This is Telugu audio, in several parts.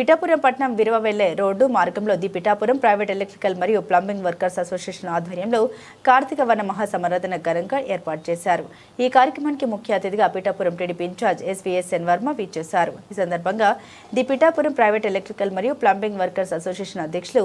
పిఠాపురం పట్నం విరవ వెళ్ళే రోడ్డు మార్గంలో ది పిఠాపురం ప్రైవేట్ ఎలక్ట్రికల్ మరియు ప్లంబింగ్ వర్కర్స్ అసోసియేషన్ ఆధ్వర్యంలో కార్తీక వన మహాసమరాధన ఘనంగా ఏర్పాటు చేశారు. ఈ కార్యక్రమానికి ముఖ్య అతిథిగా Pithapuram TDP in charge SVSN Varma విచ్చేశారు. ఈ సందర్భంగా ది పిఠాపురం ప్రైవేట్ ఎలక్ట్రికల్ మరియు ప్లంబింగ్ వర్కర్స్ అసోసియేషన్ అధ్యక్షులు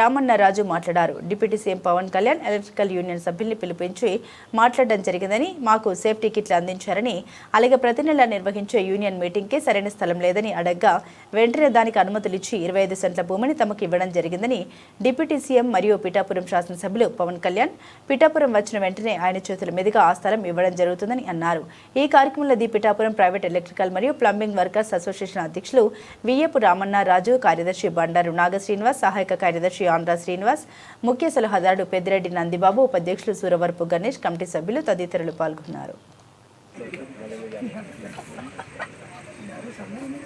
రామన్న రాజు మాట్లాడారు. Deputy CM Pawan Kalyan electrical union సభ్యుల్ని పిలిపించి మాట్లాడడం జరిగిందని మాకు సేఫ్టీ కిట్లు అందించారని అలాగే ప్రతి నెల నిర్వహించే యూనియన్ మీటింగ్కి సరైన స్థలం లేదని అడగ్గా వెంటనే దానికి అనుమతులు ఇచ్చి ఇరవై ఐదు సెంట్ల భూమిని తమకు ఇవ్వడం జరిగిందని డిప్యూటీ సీఎం మరియు పిఠాపురం శాసనసభ్యులు పవన్ కళ్యాణ్ పిఠాపురం వచ్చిన వెంటనే ఆయన చేతుల మీదుగా ఆ స్థలం ఇవ్వడం జరుగుతుందని అన్నారు. ఈ కార్యక్రమంలో ది పిఠాపురం ప్రైవేట్ ఎలక్ట్రికల్ మరియు ప్లంబింగ్ వర్కర్స్ అసోసియేషన్ అధ్యక్షులు వియ్యపు రామన్న రాజు కార్యదర్శి బండారు నాగ శ్రీనివాస్ సహాయక కార్యదర్శి ఆంధ్ర శ్రీనివాస్ ముఖ్య సలహాదారుడు పెద్దిరెడ్డి నందిబాబు ఉపాధ్యక్షులు సూరవరపు గణేష్ కమిటీ సభ్యులు తదితరులు పాల్గొన్నారు.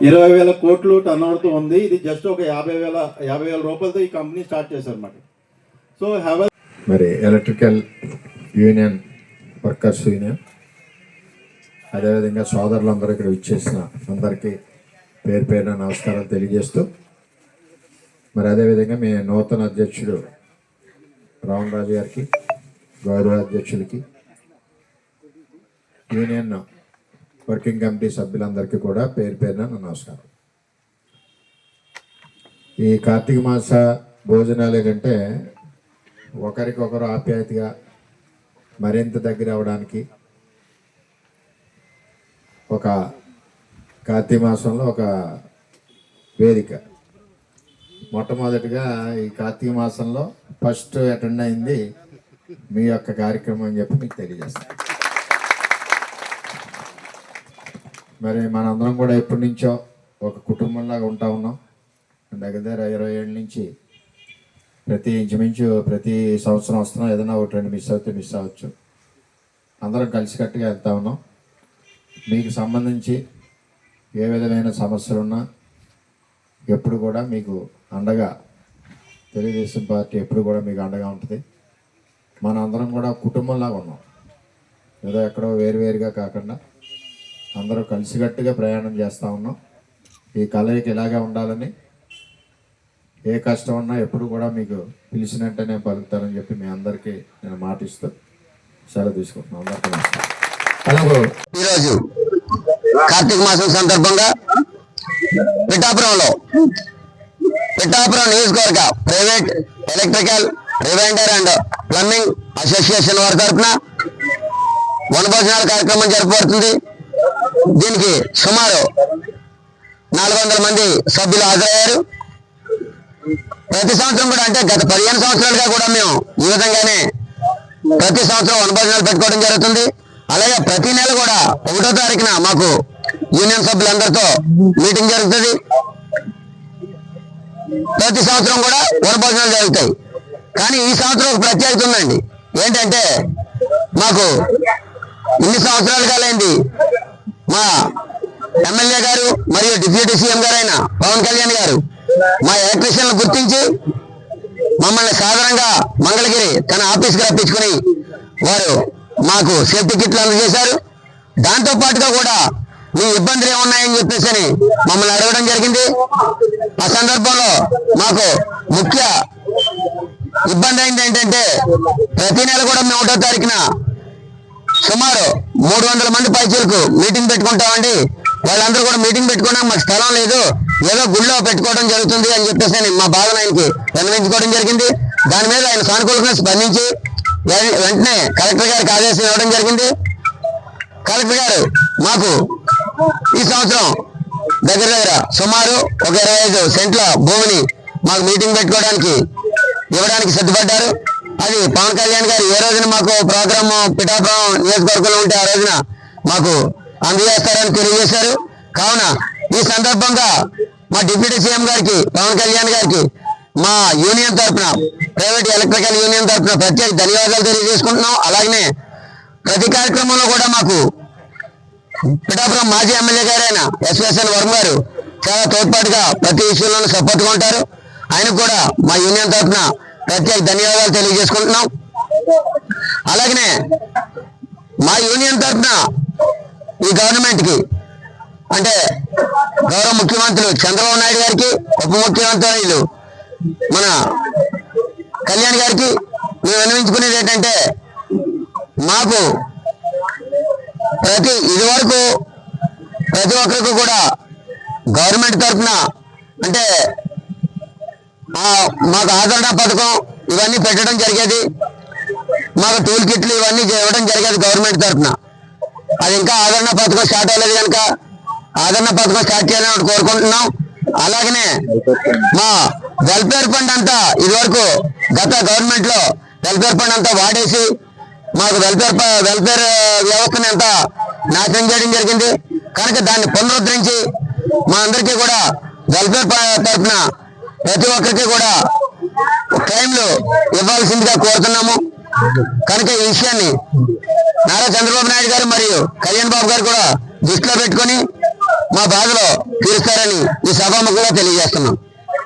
ఇరవై వేల కోట్లు టర్న్ అవుతూ ఉంది. ఇది జస్ట్ ఒక యాభై వేల యాభై వేల రూపాయలతో ఈ కంపెనీ స్టార్ట్ చేశారు మరి సో హ్యావ్ మరి ఎలక్ట్రికల్ యూనియన్ వర్కర్స్ యూనియన్ అదేవిధంగా సోదరులందరూ ఇక్కడ ఇచ్చేసిన అందరికీ పేరు పేరున నమస్కారాలు తెలియజేస్తూ మరి అదేవిధంగా మీ నూతన అధ్యక్షుడు రావణ్ గారికి గౌరవ అధ్యక్షులకి యూనియన్ వర్కింగ్ కమిటీ సభ్యులందరికీ కూడా పేరు పేరున నమస్కారం. ఈ కార్తీక మాస భోజనాలు ఏంటంటే ఒకరికొకరు ఆప్యాయతగా మరింత దగ్గర అవడానికి ఒక కార్తీక మాసంలో ఒక వేదిక. మొట్టమొదటిగా ఈ కార్తీక మాసంలో ఫస్ట్ అటెండ్ అయింది మీ యొక్క కార్యక్రమం అని చెప్పి మీకు తెలియజేస్తాను. మరి మనందరం కూడా ఎప్పటి నుంచో ఒక కుటుంబంలాగా ఉంటా ఉన్నాం. దగ్గర దగ్గర ఇరవై ఏళ్ళ నుంచి ప్రతి ఇంచుమించు ప్రతి సంవత్సరం వస్తున్నాం ఏదైనా ఒకటి రెండు మిస్ అవుతే మిస్ అవ్వచ్చు. అందరం కలిసికట్టుగా వెళ్తా ఉన్నాం. మీకు సంబంధించి ఏ విధమైన సమస్యలు ఉన్నా ఎప్పుడు కూడా మీకు అండగా తెలుగుదేశం పార్టీ ఎప్పుడు కూడా మీకు అండగా ఉంటుంది. మన అందరం కూడా కుటుంబంలాగా ఉన్నాం. ఏదో ఎక్కడో వేరువేరుగా కాకుండా అందరూ కలిసికట్టుగా ప్రయాణం చేస్తూ ఉన్నాం. ఈ కలయిక ఇలాగే ఉండాలని ఏ కష్టం ఉన్నా ఎప్పుడు కూడా మీకు పిలిచినట్టే నేను పలుకుతానని చెప్పి మీ అందరికీ నేను మాటిస్తూ సెలవు తీసుకుంటున్నాను. అందరికీ ఈరోజు కార్తీక మాసం సందర్భంగా పిఠాపురంలో పిఠాపురం నియోజకవర్గ private electrical rewinder and plumbing association వారి తరఫున వనభోజనాల కార్యక్రమం జరపబడుతుంది. దీనికి సుమారు నాలుగు వందల మంది సభ్యులు హాజరయ్యారు. ప్రతి సంవత్సరం కూడా అంటే గత పదిహేను సంవత్సరాలుగా కూడా మేము ఈ విధంగానే ప్రతి సంవత్సరం వనభోజనాలు పెట్టుకోవడం జరుగుతుంది. అలాగే ప్రతి నెల కూడా ఒకటో తారీఖున మాకు యూనియన్ సభ్యులందరితో మీటింగ్ జరుగుతుంది. ప్రతి సంవత్సరం కూడా వనభోజనాలు జరుగుతాయి. కానీ ఈ సంవత్సరం ఒక ప్రత్యేకత ఉందండి. ఏంటంటే మాకు ఇన్ని సంవత్సరాలు కాలేంది మా ఎమ్మెల్యే గారు మరియు డిప్యూటీ సీఎం గారైన పవన్ కళ్యాణ్ గారు మా ఎలక్ట్రీషియన్లు గుర్తించి మమ్మల్ని సాధారణంగా మంగళగిరి తన ఆఫీస్కి రప్పించుకుని వారు మాకు సేఫ్టీ కిట్లు అందజేశారు. దాంతో పాటుగా కూడా మీ ఇబ్బందులు ఏమున్నాయని చెప్పేసి అని మమ్మల్ని అడగడం జరిగింది. ఆ సందర్భంలో మాకు ముఖ్య ఇబ్బంది అయింది ఏంటంటే ప్రతి నెల కూడా మేము ఒకటో తారీఖున సుమారు మూడు వందల మంది పైచీలకు మీటింగ్ పెట్టుకుంటామండి. వాళ్ళందరూ కూడా మీటింగ్ పెట్టుకోవడానికి మాకు స్థలం లేదు. ఏదో గుళ్ళో పెట్టుకోవడం జరుగుతుంది అని చెప్పేసి అని మా బాధను ఆయనకి విన్నవించుకోవడం జరిగింది. దాని మీద ఆయన సానుకూలంగా స్పందించి వెంటనే కలెక్టర్ గారికి ఆదేశం ఇవ్వడం జరిగింది. కలెక్టర్ గారు మాకు ఈ సంవత్సరం దగ్గర దగ్గర సుమారు ఒక ఇరవై ఐదు సెంట్ల భూమిని మాకు మీటింగ్ పెట్టుకోవడానికి ఇవ్వడానికి సిద్ధపడ్డారు. అది పవన్ కళ్యాణ్ గారు ఏ రోజున మాకు ప్రోగ్రామ్ పిఠాపురం నియోజకవర్గంలో ఉంటే ఆ రోజున మాకు అందజేస్తారని తెలియజేశారు. కావున ఈ సందర్భంగా మా డిప్యూటీ సీఎం గారికి పవన్ కళ్యాణ్ గారికి మా యూనియన్ తరఫున ప్రైవేట్ ఎలక్ట్రికల్ యూనియన్ తరఫున ప్రత్యేక ధన్యవాదాలు తెలియజేసుకుంటున్నాం. అలాగనే ప్రతి కార్యక్రమంలో కూడా మాకు పిఠాపురం మాజీ ఎమ్మెల్యే గారైన ఎస్ఎస్ఎన్ వర్మ గారు చాలా తోడ్పాటుగా ప్రతి విషయంలోనూ సపోర్ట్గా ఉంటారు. ఆయనకు కూడా మా యూనియన్ తరఫున ప్రత్యేక ధన్యవాదాలు తెలియజేసుకుంటున్నాం. అలాగనే మా యూనియన్ తరఫున ఈ గవర్నమెంట్కి అంటే గౌరవ ముఖ్యమంత్రులు చంద్రబాబు నాయుడు గారికి ఉప ముఖ్యమంత్రులు మన కళ్యాణ్ గారికి మేము విన్నవించుకునేది ఏంటంటే మాకు ప్రతి ఇది వరకు ప్రతి ఒక్కరికి కూడా గవర్నమెంట్ తరఫున అంటే మాకు ఆదరణ పథకం ఇవన్నీ పెట్టడం జరిగేది. మాకు టూల్ కిట్లు ఇవన్నీ ఇవ్వడం జరిగేది గవర్నమెంట్ తరఫున. అది ఇంకా ఆదరణ పథకం స్టార్ట్ అవ్వలేదు కనుక ఆదరణ పథకం స్టార్ట్ చేయాలని కోరుకుంటున్నాం. అలాగనే మా వెల్ఫేర్ ఫండ్ అంతా ఇదివరకు గత గవర్నమెంట్లో వెల్ఫేర్ ఫండ్ అంతా వాడేసి మాకు వెల్ఫేర్ వెల్ఫేర్ వ్యవస్థని అంతా నాశనం చేయడం జరిగింది. కనుక దాన్ని పునరుద్ధరించి మా అందరికీ కూడా వెల్ఫేర్ తరఫున ప్రతి ఒక్కరికి కూడా టైంలో ఇవ్వాల్సిందిగా కోరుతున్నాము. కనుక ఈ విషయాన్ని నారా చంద్రబాబు నాయుడు గారు మరియు కళ్యాణ్ బాబు గారు కూడా దృష్టిలో పెట్టుకొని మా బాధలో తీరుస్తారని ఈ సభాముఖంగా తెలియజేస్తున్నాం.